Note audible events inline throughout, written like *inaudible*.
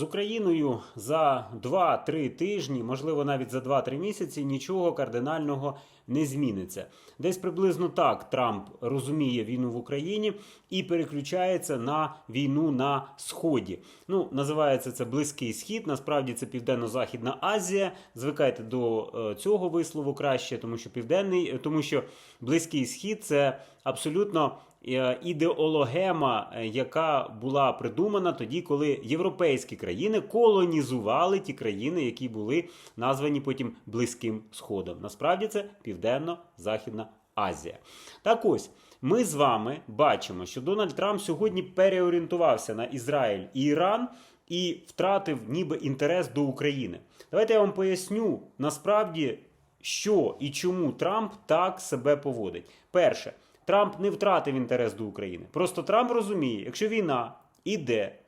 З Україною за 2-3 тижні, можливо, навіть за 2-3 місяці, нічого кардинального не зміниться. Десь приблизно так Трамп розуміє війну в Україні і переключається на війну на сході. Ну, називається це Близький Схід. Насправді це Південно-Західна Азія. Звикайте до е, цього вислову краще, тому що південний, тому що Близький Схід це абсолютно е, ідеологема, е, яка була придумана тоді, коли європейські країни колонізували ті країни, які були названі потім Близьким Сходом. Насправді це Південно-Західна Азія. Так ось. Ми з вами бачимо, що Дональд Трамп сьогодні переорієнтувався на Ізраїль і Іран і втратив ніби інтерес до України. Давайте я вам поясню насправді, що і чому Трамп так себе поводить. Перше, Трамп не втратив інтерес до України. Просто Трамп розуміє, якщо війна іде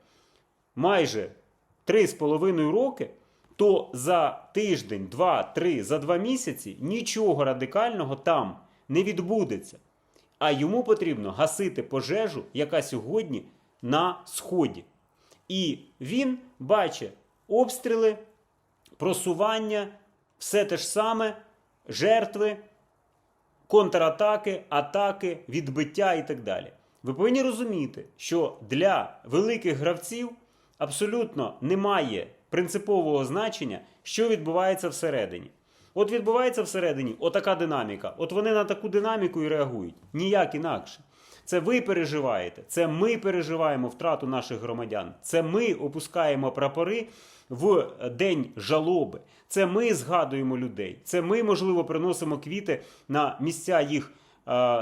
майже 3,5 роки, то за тиждень, два, три, за два місяці нічого радикального там не відбудеться. А йому потрібно гасити пожежу, яка сьогодні на сході. І він бачить обстріли, просування, все те ж саме, жертви, контратаки, атаки, відбиття і так далі. Ви повинні розуміти, що для великих гравців абсолютно немає принципового значення, що відбувається всередині. От відбувається всередині отака динаміка. От вони на таку динаміку і реагують. Ніяк інакше. Це ви переживаєте, це ми переживаємо втрату наших громадян. Це ми опускаємо прапори в день жалоби. Це ми згадуємо людей. Це ми, можливо, приносимо квіти на місця їх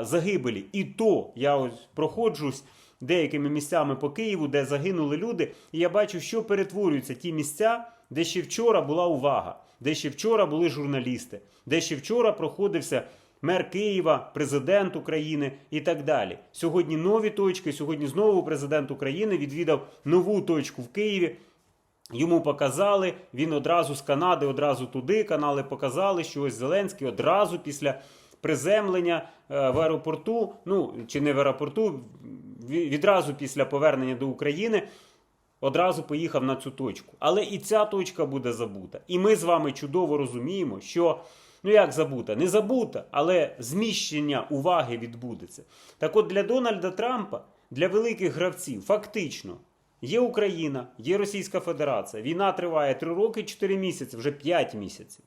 загибелі. І то я ось проходжусь деякими місцями по Києву, де загинули люди, і я бачу, що перетворюються ті місця, де ще вчора була увага, де ще вчора були журналісти, де ще вчора проходився мер Києва, президент України і так далі. Сьогодні нові точки. Сьогодні знову президент України відвідав нову точку в Києві. Йому показали, він одразу з Канади, одразу туди. Канали показали, що ось Зеленський одразу після приземлення е, в аеропорту, ну чи не в аеропорту, відразу після повернення до України. Одразу поїхав на цю точку. Але і ця точка буде забута. І ми з вами чудово розуміємо, що ну як забута? Не забута, але зміщення уваги відбудеться. Так от для Дональда Трампа, для великих гравців, фактично, є Україна, є Російська Федерація. Війна триває 3 роки, 4 місяці, вже 5 місяців.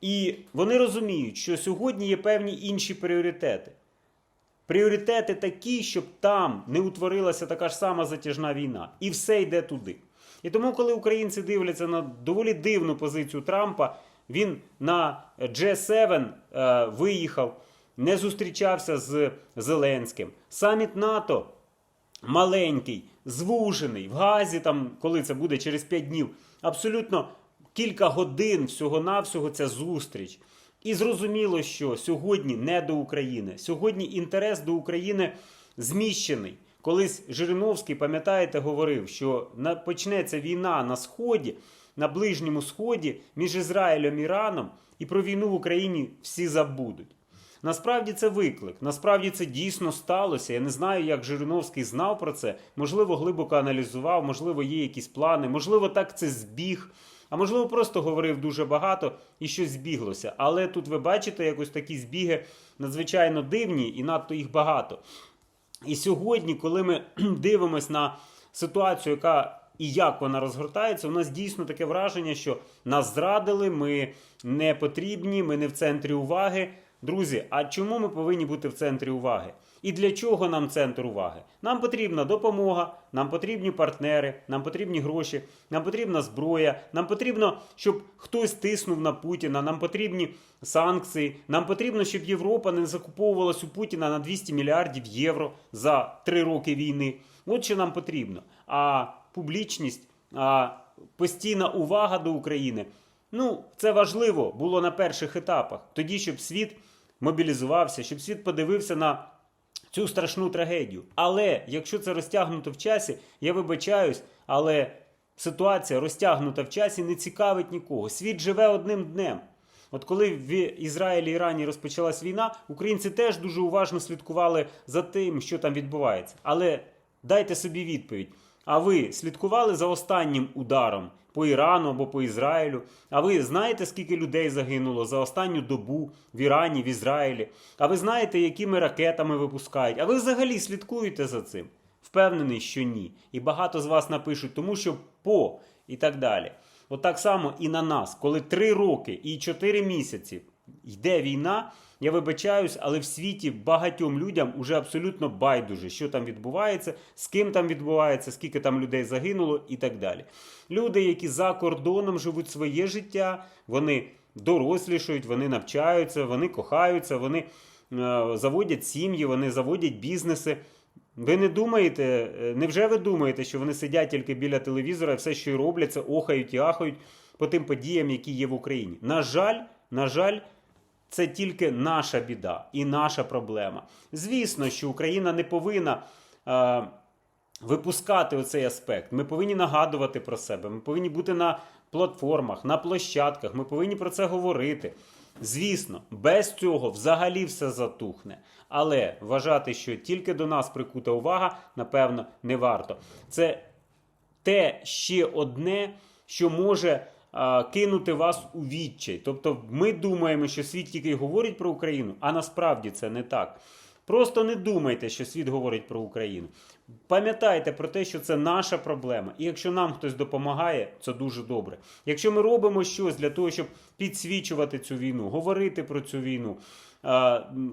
І вони розуміють, що сьогодні є певні інші пріоритети. Пріоритети такі, щоб там не утворилася така ж сама затяжна війна. І все йде туди. І тому, коли українці дивляться на доволі дивну позицію Трампа, він на G7 е, виїхав, не зустрічався з Зеленським. Саміт НАТО маленький, звужений, в Газі, там, коли це буде через 5 днів, абсолютно кілька годин всього-навсього ця зустріч. І зрозуміло, що сьогодні не до України. Сьогодні інтерес до України зміщений. Колись Жириновський, пам'ятаєте, говорив, що почнеться війна на Сході, на Ближньому Сході між Ізраїлем і Іраном, і про війну в Україні всі забудуть. Насправді це виклик. Насправді це дійсно сталося. Я не знаю, як Жириновський знав про це. Можливо, глибоко аналізував, можливо, є якісь плани, можливо, так це збіг. А можливо, просто говорив дуже багато і щось збіглося. Але тут ви бачите якось такі збіги надзвичайно дивні і надто їх багато. І сьогодні, коли ми *clears throat* дивимося на ситуацію, яка і як вона розгортається, у нас дійсно таке враження, що нас зрадили, ми не потрібні, ми не в центрі уваги. Друзі, а чому ми повинні бути в центрі уваги? І для чого нам центр уваги? Нам потрібна допомога, нам потрібні партнери, нам потрібні гроші, нам потрібна зброя, нам потрібно, щоб хтось тиснув на Путіна, нам потрібні санкції, нам потрібно, щоб Європа не закуповувалась у Путіна на 200 мільярдів євро за три роки війни. От що нам потрібно. А публічність, постійна увага до України. Ну, це важливо було на перших етапах. Тоді, щоб світ мобілізувався, щоб світ подивився на цю страшну трагедію. Але якщо це розтягнуто в часі, я вибачаюсь, але ситуація розтягнута в часі не цікавить нікого. Світ живе одним днем. От коли в Ізраїлі Ірані розпочалась війна, українці теж дуже уважно слідкували за тим, що там відбувається. Але дайте собі відповідь. А ви слідкували за останнім ударом по Ірану або по Ізраїлю? А ви знаєте, скільки людей загинуло за останню добу в Ірані, в Ізраїлі? А ви знаєте, якими ракетами випускають? А ви взагалі слідкуєте за цим? Впевнений, що ні. І багато з вас напишуть, тому що по і так далі. От так само і на нас, коли три роки і чотири місяці йде війна, я вибачаюсь, але в світі багатьом людям уже абсолютно байдуже, що там відбувається, з ким там відбувається, скільки там людей загинуло і так далі. Люди, які за кордоном живуть своє життя, вони дорослішають, вони навчаються, вони кохаються, вони е, заводять сім'ї, вони заводять бізнеси. Ви не думаєте, е, невже ви думаєте, що вони сидять тільки біля телевізора і все, що й роблять, це охають і ахають по тим подіям, які є в Україні? На жаль, на жаль, це тільки наша біда і наша проблема. Звісно, що Україна не повинна. Е, Випускати оцей аспект. Ми повинні нагадувати про себе. Ми повинні бути на платформах, на площадках. Ми повинні про це говорити. Звісно, без цього взагалі все затухне. Але вважати, що тільки до нас прикута увага, напевно, не варто. Це те ще одне, що може кинути вас у відчай. Тобто, ми думаємо, що світ тільки говорить про Україну, а насправді це не так. Просто не думайте, що світ говорить про Україну. Пам'ятайте про те, що це наша проблема. І якщо нам хтось допомагає, це дуже добре. Якщо ми робимо щось для того, щоб підсвічувати цю війну, говорити про цю війну,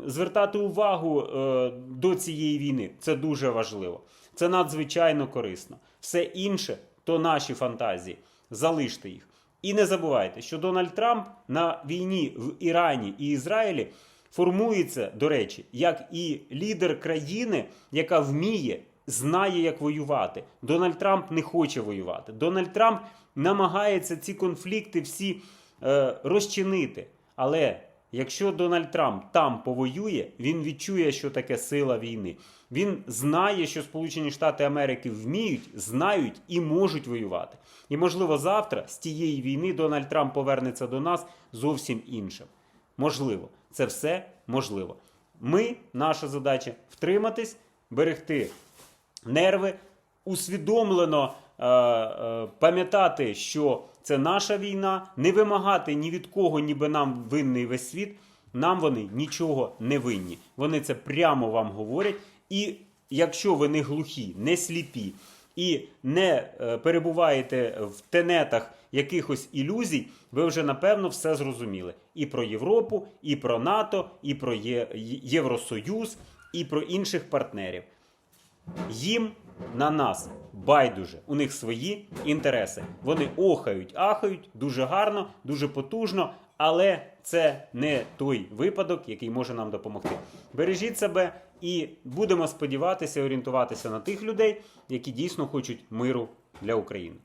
звертати увагу е, до цієї війни, це дуже важливо. Це надзвичайно корисно. Все інше то наші фантазії. Залиште їх. І не забувайте, що Дональд Трамп на війні в Ірані і Ізраїлі формується, до речі, як і лідер країни, яка вміє, знає, як воювати. Дональд Трамп не хоче воювати. Дональд Трамп намагається ці конфлікти всі е, розчинити. Але якщо Дональд Трамп там повоює, він відчує, що таке сила війни. Він знає, що Сполучені Штати Америки вміють, знають і можуть воювати. І можливо, завтра з тієї війни Дональд Трамп повернеться до нас зовсім іншим. Можливо, це все можливо. Ми, наша задача втриматись, берегти нерви, усвідомлено пам'ятати, що це наша війна, не вимагати ні від кого, ніби нам винний весь світ. Нам вони нічого не винні. Вони це прямо вам говорять. І якщо ви не глухі, не сліпі і не е, перебуваєте в тенетах якихось ілюзій, ви вже напевно все зрозуміли. І про Європу, і про НАТО, і про Євросоюз, і про інших партнерів. Їм на нас байдуже. У них свої інтереси. Вони охають, ахають дуже гарно, дуже потужно, але це не той випадок, який може нам допомогти. Бережіть себе і будемо сподіватися, орієнтуватися на тих людей, які дійсно хочуть миру для України.